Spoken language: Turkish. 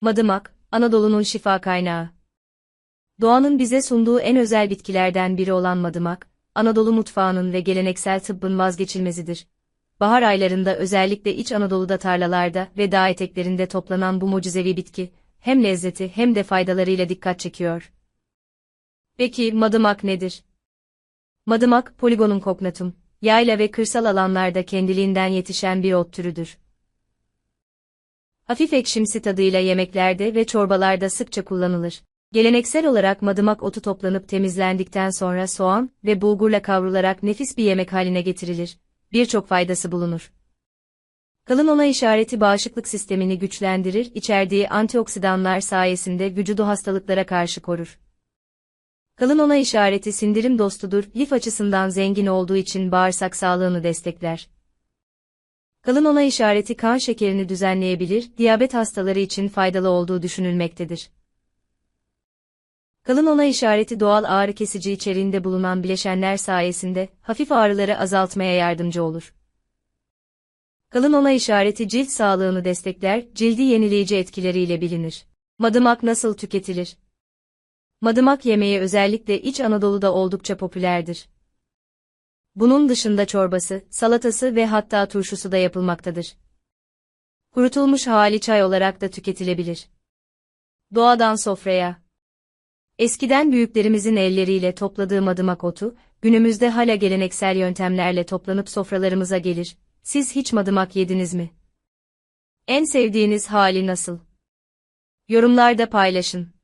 Madımak, Anadolu'nun şifa kaynağı. Doğanın bize sunduğu en özel bitkilerden biri olan madımak, Anadolu mutfağının ve geleneksel tıbbın vazgeçilmezidir. Bahar aylarında özellikle İç Anadolu'da tarlalarda ve dağ eteklerinde toplanan bu mucizevi bitki, hem lezzeti hem de faydalarıyla dikkat çekiyor. Peki madımak nedir? Madımak, Polygonum cognatum, yayla ve kırsal alanlarda kendiliğinden yetişen bir ot türüdür. Hafif ekşimsi tadıyla yemeklerde ve çorbalarda sıkça kullanılır. Geleneksel olarak madımak otu toplanıp temizlendikten sonra soğan ve bulgurla kavrularak nefis bir yemek haline getirilir. Birçok faydası bulunur. Kalın ona işareti bağışıklık sistemini güçlendirir, içerdiği antioksidanlar sayesinde vücudu hastalıklara karşı korur. Kalın ona işareti sindirim dostudur, lif açısından zengin olduğu için bağırsak sağlığını destekler. Kalın ona işareti kan şekerini düzenleyebilir, diyabet hastaları için faydalı olduğu düşünülmektedir. Kalın ona işareti doğal ağrı kesici içeriğinde bulunan bileşenler sayesinde hafif ağrıları azaltmaya yardımcı olur. Kalın ona işareti cilt sağlığını destekler, cildi yenileyici etkileriyle bilinir. Madımak nasıl tüketilir? Madımak yemeği özellikle İç Anadolu'da oldukça popülerdir. Bunun dışında çorbası, salatası ve hatta turşusu da yapılmaktadır. Kurutulmuş hali çay olarak da tüketilebilir. Doğadan sofraya. Eskiden büyüklerimizin elleriyle topladığı madımak otu, günümüzde hala geleneksel yöntemlerle toplanıp sofralarımıza gelir. Siz hiç madımak yediniz mi? En sevdiğiniz hali nasıl? Yorumlarda paylaşın.